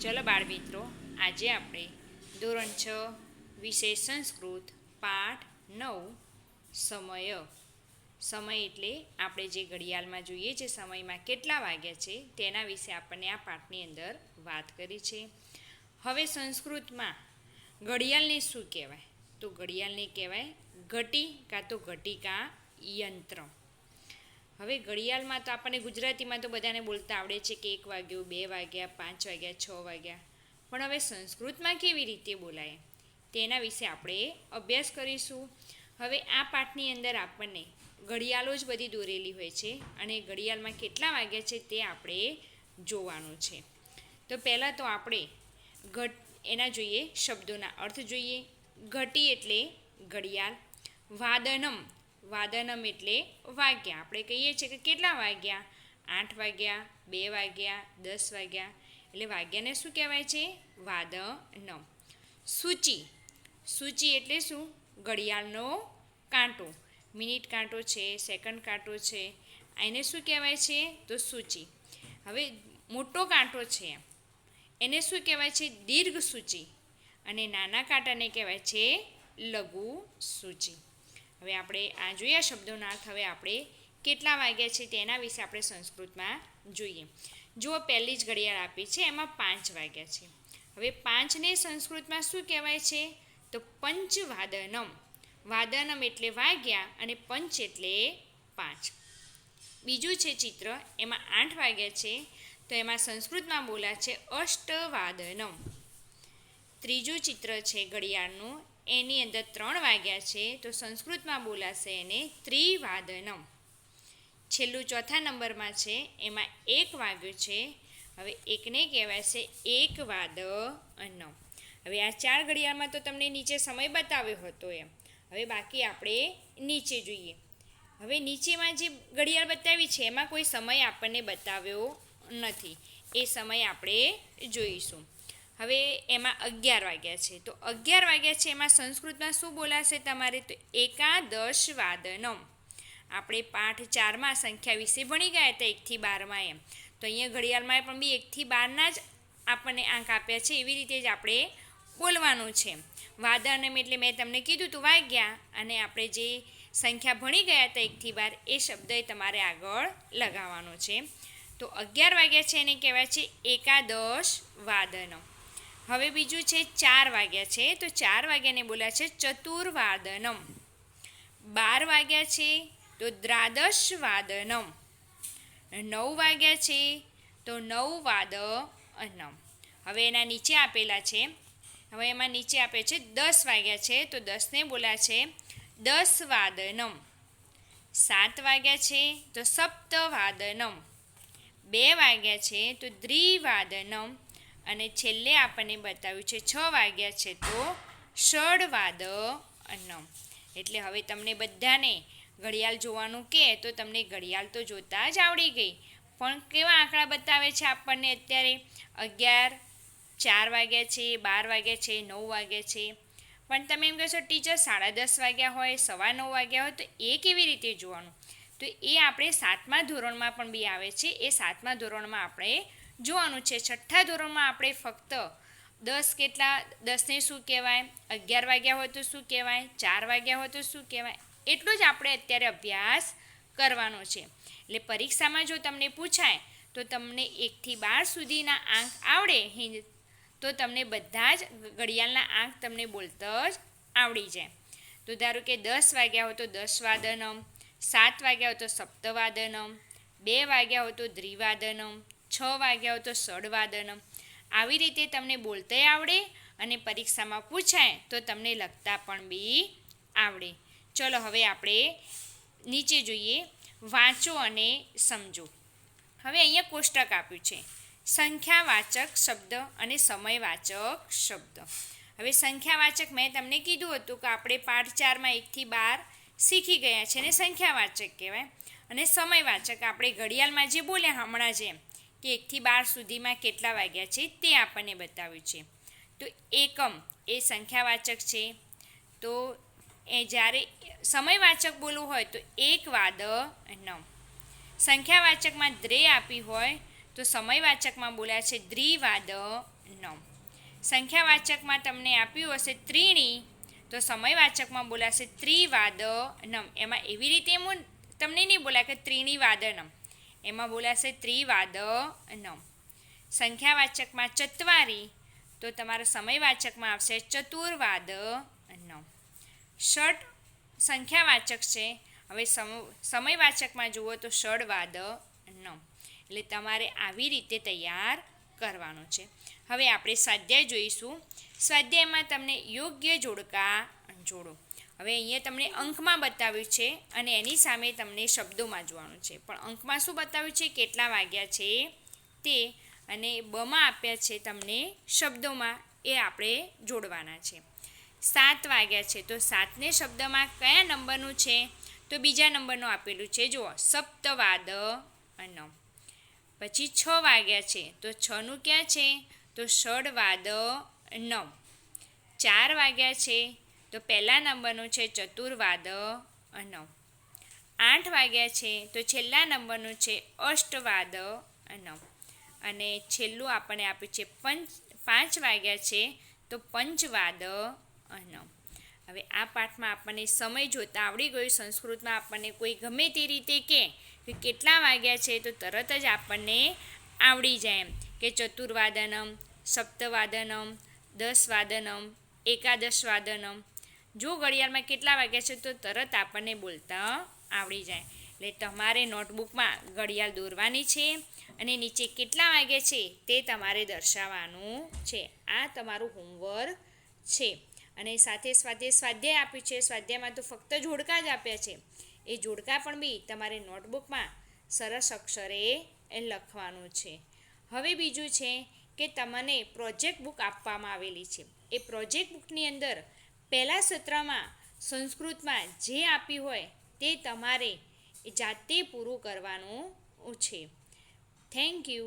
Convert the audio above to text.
ચલો બાળ મિત્રો, આજે આપણે ધોરણ છ, વિષય સંસ્કૃત, પાઠ નવ, સમય. સમય એટલે આપણે જે ઘડિયાળમાં જોઈએ છે, સમયમાં કેટલા વાગ્યા છે, તેના વિશે આપણને આ પાઠની અંદર વાત કરી છે. હવે સંસ્કૃતમાં ઘડિયાળને શું કહેવાય? તો ઘડિયાળને કહેવાય ઘટી કાં તો ઘટિકા યંત્ર. હવે ઘડિયાળમાં તો આપણને ગુજરાતીમાં તો બધાને બોલતા આવડે છે કે એક વાગ્યો, બે વાગ્યા, પાંચ વાગ્યા, છ વાગ્યા. પણ હવે સંસ્કૃતમાં કેવી રીતે બોલાય? તેના વિશે આપણે અભ્યાસ કરીશું. હવે આ પાઠની અંદર આપણને ઘડિયાળો જ બધી દોરેલી હોય છે અને ઘડિયાળમાં કેટલા વાગ્યા છે તે આપણે જોવાનું છે. તો પહેલાં તો આપણે ઘટ, એના જોઈએ શબ્દોના અર્થ જોઈએ. ઘટી એટલે ઘડિયાળ. વાદનમ વાદનમ એટલે વાગ્યા. આપણે કહીએ છીએ કે કેટલા વાગ્યા? આઠ વાગ્યા, બે વાગ્યા, દસ વાગ્યા. એટલે વાગ્યાને શું કહેવાય છે? વાદનમ. સૂચિ. સૂચિ એટલે શું? ઘડિયાળનો કાંટો. મિનિટ કાંટો છે, સેકન્ડ કાંટો છે. એને શું કહેવાય છે? તો સૂચિ. હવે મોટો કાંટો છે. એને શું કહેવાય છે? દીર્ઘ સૂચિ અને નાના કાંટાને કહેવાય છે લઘુ સૂચિ હવે આપણે આ જોયા શબ્દોના અર્થ. હવે આપણે કેટલા વાગ્યા છે તેના વિશે આપણે સંસ્કૃતમાં જોઈએ. જુઓ, પહેલી જ ઘડિયાળ આપી છે, એમાં પાંચ વાગ્યા છે. હવે પાંચને સંસ્કૃતમાં શું કહેવાય છે? તો પંચવાદનમ. વાદનમ એટલે વાગ્યા અને પંચ એટલે પાંચ. બીજું છે ચિત્ર, એમાં આઠ વાગ્યા છે, તો એમાં સંસ્કૃતમાં બોલા છે અષ્ટવાદનમ. ત્રીજું ચિત્ર છે ઘડિયાળનું એની અંદર ત્રણ વાગ્યા છે, તો સંસ્કૃતમાં બોલાશે એને ત્રિવાદનમ. છેલ્લું ચોથા નંબરમાં છે, એમાં એક વાગ્યું છે, હવે એકને કહેવાય છે એક વાદ અન્નમ હવે આ ચાર ઘડિયાળમાં તો તમને નીચે સમય બતાવ્યો હતો એમ. હવે બાકી આપણે નીચે જોઈએ. હવે નીચેમાં જે ઘડિયાળ બતાવી છે, એમાં કોઈ સમય આપણને બતાવ્યો નથી. એ સમય આપણે જોઈશું. હવે એમાં અગિયાર વાગ્યા છે. તો અગિયાર વાગ્યા છે એમાં સંસ્કૃતમાં શું બોલાશે તમારે? તો એકાદશ વાદનમ. આપણે પાઠ ચારમાં સંખ્યા વિશે ભણી ગયા હતા એકથી બારમાં એમ. તો અહીંયા ઘડિયાળમાં પણ બી એકથી બારના જ આપણને આંક આપ્યા છે. એવી રીતે જ આપણે બોલવાનું છે. વાદનમ એટલે મેં તમને કીધું હતું વાગ્યા અને આપણે જે સંખ્યા ભણી ગયા હતા એકથી બાર એ શબ્દ તમારે આગળ લગાવવાનો છે. તો અગિયાર વાગ્યા છે એને કહેવાય છે એકાદશ વાદનમ. હવે બીજું છે ચાર વાગ્યા છે. તો ચાર વાગ્યાને બોલ્યા છે ચતુર્વાદનમ. બાર વાગ્યા છે તો દ્રાદશ વાદનમ નવ વાગ્યા છે તો નવ વાદ અનમ હવે એના નીચે આપેલા છે. હવે એમાં નીચે આપે છે દસ વાગ્યા છે. તો દસને બોલ્યા છે દસ વાદનમ સાત વાગ્યા છે તો સપ્તવાદનમ. બે વાગ્યા છે તો દ્વિવાદનમ. અને છેલ્લે આપણને બતાવ્યું છે છ વાગ્યા છે તો ષડવાદ અન્નમ એટલે હવે તમને બધાને ઘડિયાળ જોવાનું કે તો તમને ઘડિયાળ તો જોતા જ આવડી ગઈ. પણ કેવા આંકડા બતાવે છે આપણને અત્યારે? અગિયાર, ચાર વાગ્યા છે, બાર વાગ્યા છે, નવ વાગ્યા છે. પણ તમે એમ કહેશો, ટીચર, સાડા દસ વાગ્યા હોય, સવા નવ વાગ્યા હોય, તો એ કેવી રીતે જોવાનું? તો એ આપણે સાતમા ધોરણમાં પણ બી આવે છે. એ સાતમા ધોરણમાં આપણે જોવાનું છે. છઠ્ઠા ધોરણમાં આપણે ફક્ત દસ કેટલા, દસને શું કહેવાય, અગિયાર વાગ્યા હોય તો શું કહેવાય, ચાર વાગ્યા હોય તો શું કહેવાય, એટલું જ આપણે અત્યારે અભ્યાસ કરવાનો છે. એટલે પરીક્ષામાં જો તમને પૂછાય, તો તમને એકથી બાર સુધીના આંક આવડે, હિન્દ, તો તમને બધા જ ઘડિયાળના આંક તમને બોલતા જ આવડી જાય. તો ધારો કે દસ વાગ્યા હોય તો દસ વાદનમ, સાત વાગ્યા હોય તો સપ્તવાદનમ, બે વાગ્યા હોય તો દ્વિવાદનમ છ વાગ્યા હોય તો ષડવાદનમ આવી રીતે તમને બોલતાય આવડે અને પરીક્ષામાં પૂછાય તો તમને લખતા પણ બી આવડે. ચલો હવે આપણે નીચે જોઈએ. વાંચો અને સમજો. હવે અહીંયા કોષ્ટક આપ્યું છે. સંખ્યાવાચક શબ્દ અને સમયવાચક શબ્દ. હવે સંખ્યાવાચક મેં તમને કીધું હતું કે આપણે પાઠ ચારમાં એકથી બાર શીખી ગયા છે ને સંખ્યાવાચક કહેવાય. અને સમયવાચક આપણે ઘડિયાળમાં જે બોલ્યા હમણાં જેમ. કે એકથી બાર સુધીમાં કેટલા વાગ્યા છે તે આપણને બતાવ્યું છે. તો એકમ એ સંખ્યાવાચક છે. તો એ જ્યારે સમયવાચક બોલવું હોય તો એક વાદ નવ સંખ્યાવાચકમાં દ્રે આપી હોય તો સમયવાચકમાં બોલ્યા છે દ્વિવાદ નમ સંખ્યાવાચકમાં તમને આપ્યું હશે ત્રીણી તો સમયવાચકમાં બોલાશે ત્રિવાદ નમ એમાં એવી રીતે હું તમને નહીં બોલાય કે ત્રીણી વાદનમ એમાં બોલાશે ત્રિવાદ નમ સંખ્યાવાચકમાં ચત્વારી, તો તમારા સમયવાચકમાં આવશે ચતુર્વાદ નમ ષટ સંખ્યાવાચક છે. હવે સમ, સમયવાચકમાં જુઓ તો ષડવાદ નમ એટલે તમારે આવી રીતે તૈયાર કરવાનું છે. હવે આપણે સ્વાધ્યાય જોઈશું. સ્વાધ્યાયમાં તમને યોગ્ય જોડકા જોડો. હવે અહીંયા તમને અંકમાં બતાવ્યું છે અને એની સામે તમને શબ્દોમાં જોવાનું છે. પણ અંકમાં શું બતાવ્યું છે? કેટલા વાગ્યા છે? તે અને બમાં આપ્યા છે તમને શબ્દોમાં એ આપણે જોડવાના છે. સાત વાગ્યા છે. તો સાતને શબ્દમાં કયા નંબરનું છે? તો બીજા નંબરનું આપેલું છે. જુઓ, સપ્તવાદ નવ પછી છ વાગ્યા છે. તો છનું ક્યાં છે? તો ષડવાદ નવ ચાર વાગ્યા છે. તો પહેલા નંબરનું છે ચતુર્વાદ અનવ આઠ વાગ્યા છે તો છેલ્લા નંબરનું છે અષ્ટવાદ અનવ અને છેલ્લું આપણને આપ્યું છે પંચ, પાંચ વાગ્યા છે તો પંચવાદ અનવ હવે આ પાઠમાં આપણને સમય જોતા આવડી ગયું સંસ્કૃતમાં આપણને કોઈ ગમે તે રીતે કે કેટલા વાગ્યા છે તો તરત જ આપણને આવડી જાય એમ. કે ચતુર્વાદનમ, સપ્તવાદનમ દસ વાદનમ એકાદશ વાદનમ જો ઘડિયાળમાં કેટલા વાગ્યા છે તો તરત આપણને બોલતા આવડી જાય. એટલે તમારે નોટબુકમાં ઘડિયાળ દોરવાની છે અને નીચે કેટલા વાગે છે તે તમારે દર્શાવવાનું છે. આ તમારું હોમવર્ક છે. અને સાથે સ્વાધ્યાય સ્વાધ્યાય આપ્યું છે. સ્વાધ્યાયમાં તો ફક્ત જોડકા જ આપ્યા છે. એ જોડકા પણ બી તમારે નોટબુકમાં સરસ અક્ષરે એ લખવાનું છે. હવે બીજું છે કે તમને પ્રોજેક્ટ બુક આપવામાં આવેલી છે. એ પ્રોજેક્ટ બુકની અંદર પહેલા સત્રમાં સંસ્કૃતમાં જે આપ્યું હોય તે તમારે જાતે પૂરું કરવાનું છે. Thank you